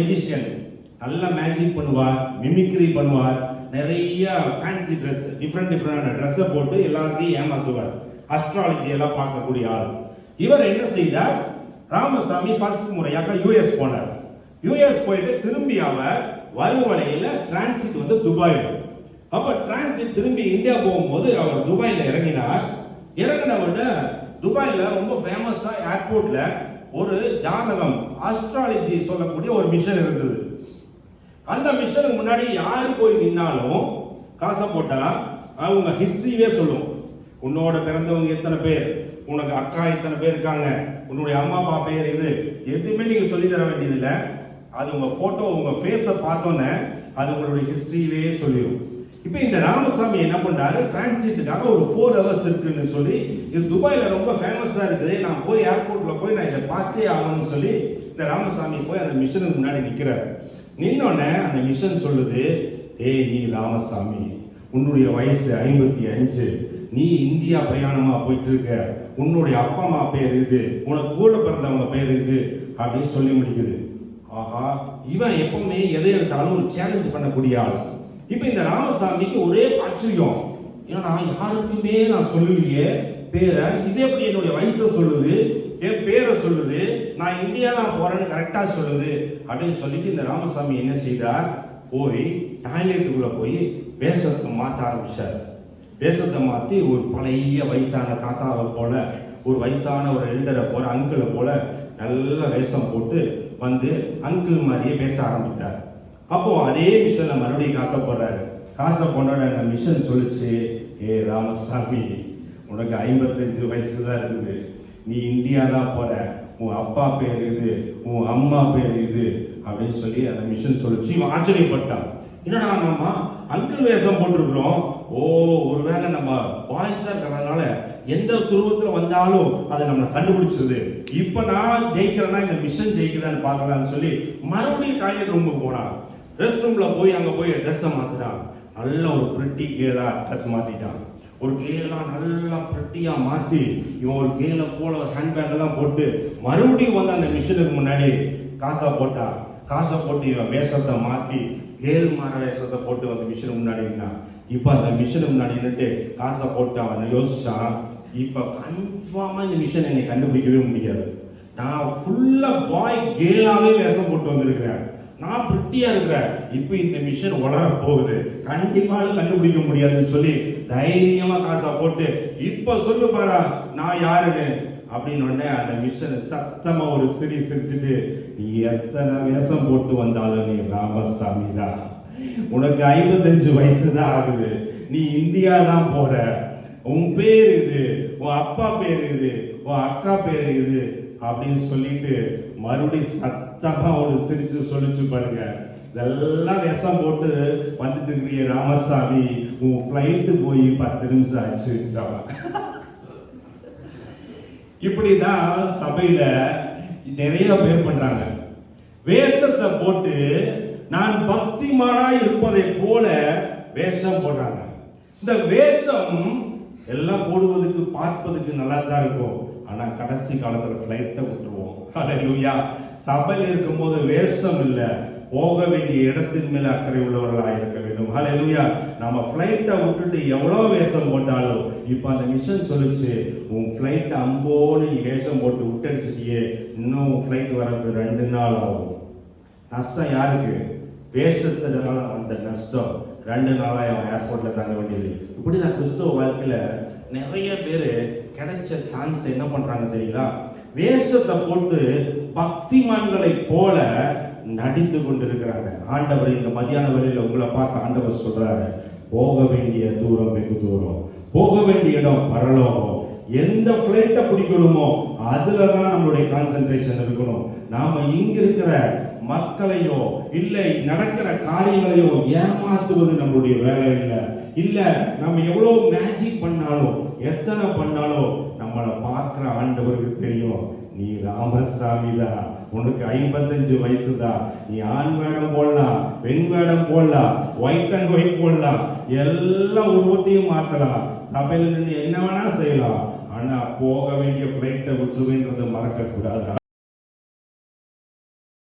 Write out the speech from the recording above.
Magician நல்ல magic பண்ணுவார் mimicry பண்ணுவார். நிறைய ஃபேன்சி ட்ரெஸ் டிஃப்ரெண்ட் டிஃப்ரெண்டான ட்ரெஸ்ஸை போட்டு எல்லாத்தையும் ஏமாத்துவார் அஸ்ட்ராலஜி எல்லாம் பார்க்கக்கூடிய ஆள். இவர் என்ன செய்தார்? ராமசாமி ஃபர்ஸ்ட் முறையாக யூஎஸ் போனார். யூஎஸ் போயிட்டு திரும்பி அவர் வரும் டிரான்சிட் வந்து துபாயில் அப்போ டிரான்சிட் திரும்பி இந்தியா போகும்போது அவர் துபாயில் இறங்கினார். இறங்கின உடனே ரொம்ப ஃபேமஸாக ஏர்போர்ட்டில் ஒரு ஜாதகம் ஆஸ்ட்ராலஜி சொல்லக்கூடிய ஒரு மிஷன் இருந்தது. அந்த மிஷனுக்கு முன்னாடி யார் போய் நின்னாலும் காசை போட்டா அவங்க ஹிஸ்டரியே சொல்லும். உன்னோட பிறந்தவங்க எத்தனை பேர்? உனக்கு அக்கா எத்தனை பேர் இருக்காங்க? உன்னுடைய அம்மா அப்பா பேர் இது எதுவுமே நீங்க சொல்லி தர வேண்டியதில்லை. அது உங்க போட்டோ உங்க ஃபேஸை பார்த்தோன்னே அது உங்களுடைய ஹிஸ்டரியே சொல்லிடும் இப்போ இந்த ராமசாமி என்ன பண்ணாரு? டிரான்சிட்டுக்காக ஒரு ஃபோர் ஹவர்ஸ் இருக்குன்னு சொல்லி இது துபாயில் ரொம்ப ஃபேமஸாக இருக்குது. நான் போய் ஏர்போர்ட்டில் போய் நான் இதை பார்த்தே ஆகணும்னு சொல்லி இந்த ராமசாமி போய் அந்த மிஷனுக்கு முன்னாடி நிற்கிறார் நின்னோடனே அந்த மிஷன் சொல்லுது ஏய் நீ ராமசாமி உன்னுடைய வயசு ஐம்பத்தி அஞ்சு. நீ இந்தியா பிரயாணமா போயிட்டு இருக்க உன்னுடைய அப்பா அம்மா பேர் இது உனக்கு கூட பிறந்தவங்க பேர் இது அப்படின்னு சொல்லி முடிக்குது. ஆஹா இவன் எப்பவுமே எதை எடுத்தாலும் ஒரு சேலஞ்ச் பண்ணக்கூடிய ஆள். இப்போ இந்த ராமசாமிக்கு ஒரே ஆச்சரியம். ஏன்னா நான் யாருக்குமே நான் சொல்லலையே. பேரை இது எப்படி என்னுடைய வயசை சொல்லுது என் பேரை சொல்லுது நான் இந்தியா நான் போறேன்னு கரெக்டா சொல்லுது. அப்படின்னு சொல்லிட்டு இந்த ராமசாமி என்ன செய்தார்? போய் டாய்லெட்டுக்குள்ள போய் வேஷத்தை மாற்ற ஆரம்பிச்சார். வேஷத்தை மாற்றி ஒரு பழைய வயசான தாத்தாவை போல ஒரு வயசான ஒரு எல்டரை போல அங்கிளை போல நல்ல வேஷம் போட்டு வந்து அங்கிள் மாதிரியே பேச ஆரம்பித்தார். அப்போ அதே மிஷனை மறுபடியும் காசை போடுறாரு. காசை போனோட அந்த மிஷன் சொல்லுச்சு ஏ ராமசாமி உனக்கு ஐம்பத்தஞ்சு வயசு தான் இருக்குது. நீ இந்தியா தான் போற. உன் அப்பா பேர் இது உன் அம்மா பேர் இது அப்படின்னு சொல்லி அந்த மிஷன் சொல்லிச்சு இவன் ஆச்சரியப்பட்டான். என்னடா நம்ம அங்கிள் வேஷம் போட்டிருக்கிறோம். ஓ ஒருவேளை நம்ம பாய்ஸா இருக்கிறதுனால எந்த துருவத்துல வந்தாலும் அதை நம்மளை கண்டுபிடிச்சது இப்ப நான் ஜெயிக்கிறேன்னா இந்த மிஷன் ஜெயிக்குதான்னு பார்க்கலாம்னு சொல்லி மறுபடியும் டாய்லெட் ரூமுக்கு போனான். ரெஸ்ட் ரூம்ல போய் அங்க போய் ட்ரெஸ்ஸை மாத்திட்டான். நல்ல ஒரு பிரிட்டி கேலா ட்ரெஸ் மாத்திட்டான். ஒரு கேலாம் நல்லா பிரிட்டியா மாத்தி இவன் ஒரு கேல போல ஹேண்ட்பேக் எல்லாம் போட்டு மறுபடியும் வந்து அந்த மிஷினுக்கு முன்னாடி காசை போட்டான் காசை போட்டு இவன் வேஷத்தை மாத்தி கேல் மாற வேஷத்தை போட்டு வந்து மிஷின் முன்னாடி நின்னான் இப்ப அந்த மிஷினு முன்னாடி நின்னுட்டு காசை போட்டு அவன் யோசிச்சான். இப்ப கன்ஃபார்மா இந்த மிஷன் என்னை கண்டுபிடிக்கவே முடியாது. நான் ஃபுல்லா பாய் கேலாவே வேஷம் போட்டு வந்திருக்கிறேன். நான் பிரிட்டியா இருக்கிறேன். இப்போ இந்த மிஷன் வளர போகுது. கண்டிப்பாக கண்டுபிடிக்க முடியாதுன்னு சொல்லி தைரியமா காசை போட்டு இப்ப சொல்லு பாரா நான் யாருன்னு? அப்படின்னு உடனே அந்த மிஷன் சத்தமா ஒரு சிரி சிரிச்சுட்டு நீ எத்தனை வேஷம் போட்டு வந்தாலும் நீ ராமசாமி தான். உனக்கு ஐம்பத்தஞ்சு வயசு தான் ஆகுது. நீ இந்தியா தான் போற. உன் பேர் இது உன் அப்பா பேர் இது உன் அக்கா பேர் இது அப்படின்னு சொல்லிட்டு மறுபடியும் சத்தமா ஒரு சிரிச்சு சொல்லிச்சு பாருங்க. இதெல்லாம் விஷம் போட்டு வந்துட்டு இருக்கிறீ ராமசாமி. உன் ஃப்ளைட்டு போய் பத்து நிமிஷம் ஆச்சு சபா இப்படிதான் சபையில நிறைய பேர் பண்றாங்க. வேஷத்தை போட்டு நான் பக்திமானா இருப்பதை போல வேஷம் போடுறாங்க. இந்த வேஷம் எல்லாம் போடுவதற்கு பார்ப்பதற்கு நல்லா தான் இருக்கும். ஆனா கடைசி காலத்துல ஃப்ளைட்டை விட்டுருவோம். ஹalleluya சபையில் இருக்கும்போது வேஷம் இல்லை. போக வேண்டிய இடத்தின் மேல அக்கறை உள்ளவர்களாக இருக்க வேண்டும். ஹalleluya நம்ம ஃப்ளைட்டை விட்டுட்டு எவ்வளோ வேஷம் போட்டாலும் இப்போ அந்த மிஷன் சொல்லிச்சு உன் ஃப்ளைட் அம்போன்னு நீ வேஷம் போட்டு விட்டடிச்சிட்டியே இன்னும் ஃப்ளைட் வரது ரெண்டு நாள் ஆகும். நஷ்டம் யாருக்கு? வேஷத்தினால அந்த நஷ்டம். ரெண்டு நாளாக அவன் ஏர்போர்ட்டில் தங்க வேண்டியது. இப்படி தான் கிறிஸ்துவ வாழ்க்கையில் நிறைய பேர் கிடைச்ச சான்ஸ் என்ன பண்றாங்க தெரியுங்களா? வேஷத்தை போட்டு பக்திமான்களை போல நடித்து கொண்டிருக்கிறாங்க. ஆண்டவர் இந்த மதியான வேளையில உங்களை பார்த்து ஆண்டவர் சொல்றாரு போக வேண்டிய தூரம் வெகு தூரம். போக வேண்டிய இடம் பரலோகம். எந்த பிளைட்டை பிடிக்கணுமோ அதுல தான் நம்மளுடைய கான்சென்ட்ரேஷன் இருக்கணும். நாம இங்க இருக்கிற மக்களையோ இல்லை நடக்கிற காரியங்களையோ ஏமாத்துவது நம்மளுடைய வேலை இல்லை. இல்லை நம்ம எவ்வளோ மேஜிக் பண்ணாலும் எத்தனை பண்ணாலும் நம்மளை பார்க்குற ஆண்டவருக்கு தெரியும். நீ ராமசாமி தான். உனக்கு ஐம்பத்தஞ்சு வயசு தான். நீ ஆண் வேடம் போடலாம் பெண் வேடம் போடலாம் ஒயிட் அண்ட் ஒயிட் போடலாம் எல்லா உருவத்தையும் மாத்தலாம் சபையில் நின்று என்ன வேணா செய்யலாம். ஆனா போக வேண்டிய பிளைட்டை விட்டுருவேன்றதை மறக்கக்கூடாது?